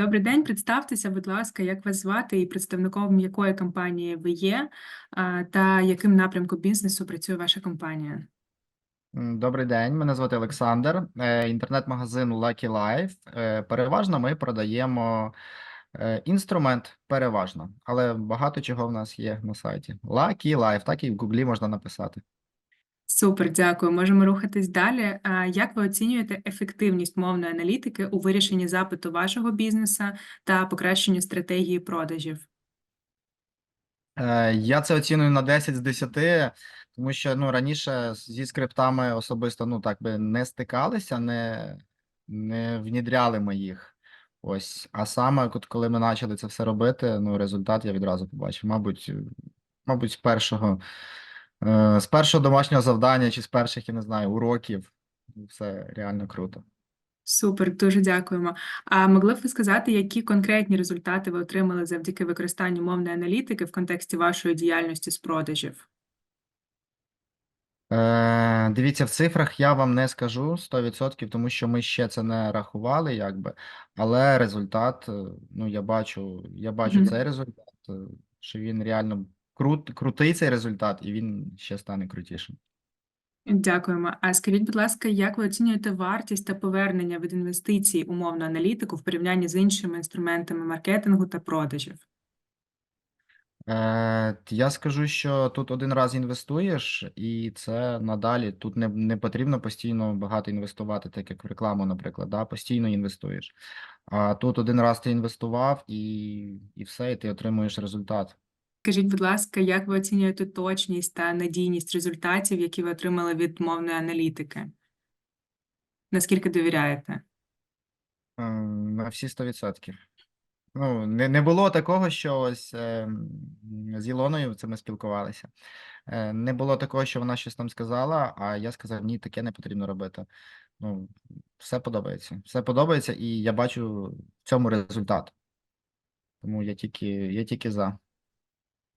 Добрий день, представтеся, будь ласка, як вас звати і представником якої компанії ви є, та яким напрямку бізнесу працює ваша компанія? Добрий день, мене звати Олександр. Е, Інтернет-магазин Lucky Life. Е, Переважно ми продаємо е, інструмент, переважно, але багато чого в нас є на сайті. Lucky Life, так і в Гуглі можна написати. Супер, дякую. Можемо рухатись далі. А, Як ви оцінюєте ефективність мовної аналітики у вирішенні запиту вашого бізнесу та покращенню стратегії продажів? Е, Я це оціную на 10 з 10, тому що ну, раніше зі скриптами особисто ну, так би не стикалися, не, не внідряли ми їх. Ось. А саме, коли ми почали це все робити, ну, результат я відразу побачив. Мабуть, мабуть, з першого, з першого домашнього завдання чи з перших, я не знаю, уроків. Все реально круто. Супер, дуже дякуємо. А могли б ви сказати, які конкретні результати ви отримали завдяки використанню мовної аналітики в контексті вашої діяльності з продажів? Е, дивіться, в цифрах я вам не скажу 100%, тому що ми ще це не рахували, якби, але результат, е, ну я бачу, я бачу Мгм. цей результат, е, що він реально крут, крутий цей результат, і він ще стане крутішим. Дякуємо. А скажіть, будь ласка, як ви оцінюєте вартість та повернення від інвестицій у мовну аналітику в порівнянні з іншими інструментами маркетингу та продажів? Е, я скажу, що тут один раз інвестуєш, і це надалі тут не, не потрібно постійно багато інвестувати, так як в рекламу, наприклад, да, постійно інвестуєш. А тут один раз ти інвестував і, і все, і ти отримуєш результат. Скажіть, будь ласка, як ви оцінюєте точність та надійність результатів, які ви отримали від мовної аналітики? Наскільки довіряєте? Е, На всі 100%. Ну, не, не було такого, що ось е, з Ілоною це ми спілкувалися. Е, не було такого, що вона щось там сказала, а я сказав, ні, таке не потрібно робити. Ну, все подобається. Все подобається, і я бачу в цьому результат. Тому я тільки, я тільки за.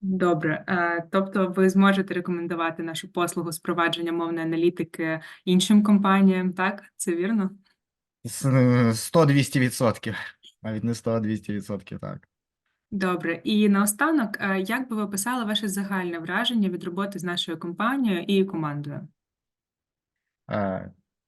Добре. Е, Тобто ви зможете рекомендувати нашу послугу з провадження мовної аналітики іншим компаніям, так? Це вірно? З- 100-200%. Навіть не 100-200%, так. Добре. І наостанок, е, як би ви описали ваше загальне враження від роботи з нашою компанією і командою?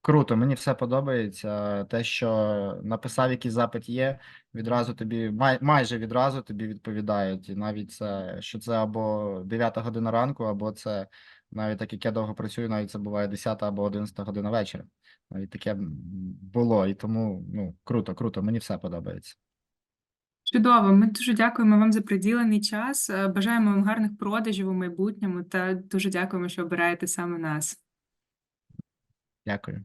Круто, мені все подобається. Те, що написав якийсь запит є, відразу тобі, май, майже відразу тобі відповідають. І навіть це, що це або 9 година ранку, або це навіть так як я довго працюю, навіть це буває 10 або 11 година вечора. Навіть таке було. І тому ну, круто, круто, мені все подобається. Чудово. Ми дуже дякуємо вам за приділений час. Е, Бажаємо вам гарних продажів у майбутньому та дуже дякуємо, що обираєте саме нас. Дякую.